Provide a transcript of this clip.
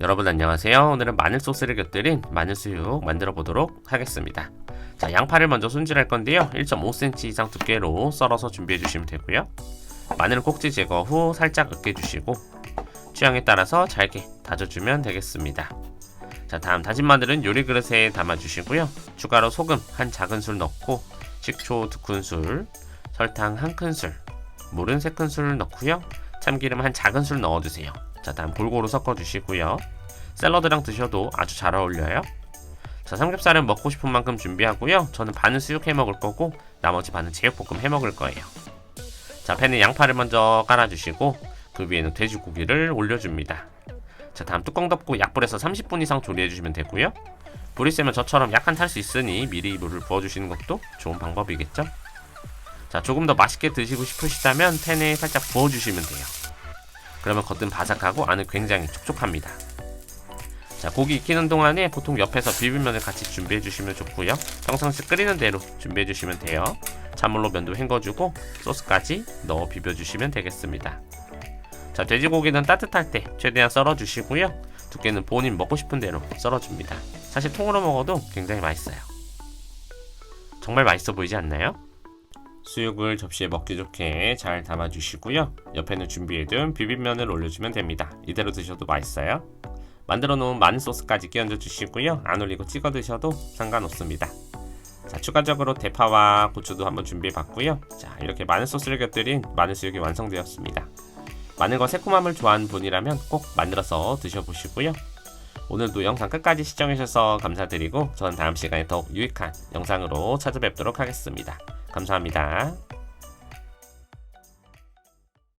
여러분 안녕하세요. 오늘은 마늘 소스를 곁들인 마늘 수육 만들어 보도록 하겠습니다. 자, 양파를 먼저 손질할 건데요. 1.5cm 이상 두께로 썰어서 준비해 주시면 되고요. 마늘 꼭지 제거 후 살짝 으깨 주시고 취향에 따라서 잘게 다져주면 되겠습니다. 자, 다음 다진 마늘은 요리 그릇에 담아 주시고요. 추가로 소금 한 작은 술 넣고 식초 두 큰술, 설탕 한 큰술, 물은 세 큰술 넣고요. 참기름 한 작은 술 넣어주세요. 자, 다음 골고루 섞어주시고요. 샐러드랑 드셔도 아주 잘 어울려요. 자, 삼겹살은 먹고 싶은 만큼 준비하고요. 저는 반은 수육 해 먹을 거고 나머지 반은 제육볶음 해 먹을 거예요. 자, 팬에 양파를 먼저 깔아주시고 그 위에는 돼지고기를 올려줍니다. 자, 다음 뚜껑 덮고 약불에서 30분 이상 조리해 주시면 되고요. 불이 세면 저처럼 약간 탈 수 있으니 미리 물을 부어주시는 것도 좋은 방법이겠죠. 자, 조금 더 맛있게 드시고 싶으시다면 팬에 살짝 부어주시면 돼요. 그러면 겉은 바삭하고 안은 굉장히 촉촉합니다. 자, 고기 익히는 동안에 보통 옆에서 비빔면을 같이 준비해 주시면 좋고요. 평상시 끓이는 대로 준비해 주시면 돼요. 찬물로 면도 헹궈주고 소스까지 넣어 비벼 주시면 되겠습니다. 자, 돼지고기는 따뜻할 때 최대한 썰어 주시고요. 두께는 본인 먹고 싶은 대로 썰어 줍니다. 사실 통으로 먹어도 굉장히 맛있어요. 정말 맛있어 보이지 않나요? 수육을 접시에 먹기 좋게 잘 담아주시고요. 옆에는 준비해둔 비빔면을 올려주면 됩니다. 이대로 드셔도 맛있어요. 만들어 놓은 마늘 소스까지 끼얹어 주시고요. 안 올리고 찍어 드셔도 상관없습니다. 자, 추가적으로 대파와 고추도 한번 준비해 봤고요. 자, 이렇게 마늘 소스를 곁들인 마늘 수육이 완성되었습니다. 마늘과 새콤함을 좋아하는 분이라면 꼭 만들어서 드셔보시고요. 오늘도 영상 끝까지 시청해주셔서 감사드리고 저는 다음 시간에 더욱 유익한 영상으로 찾아뵙도록 하겠습니다. 감사합니다.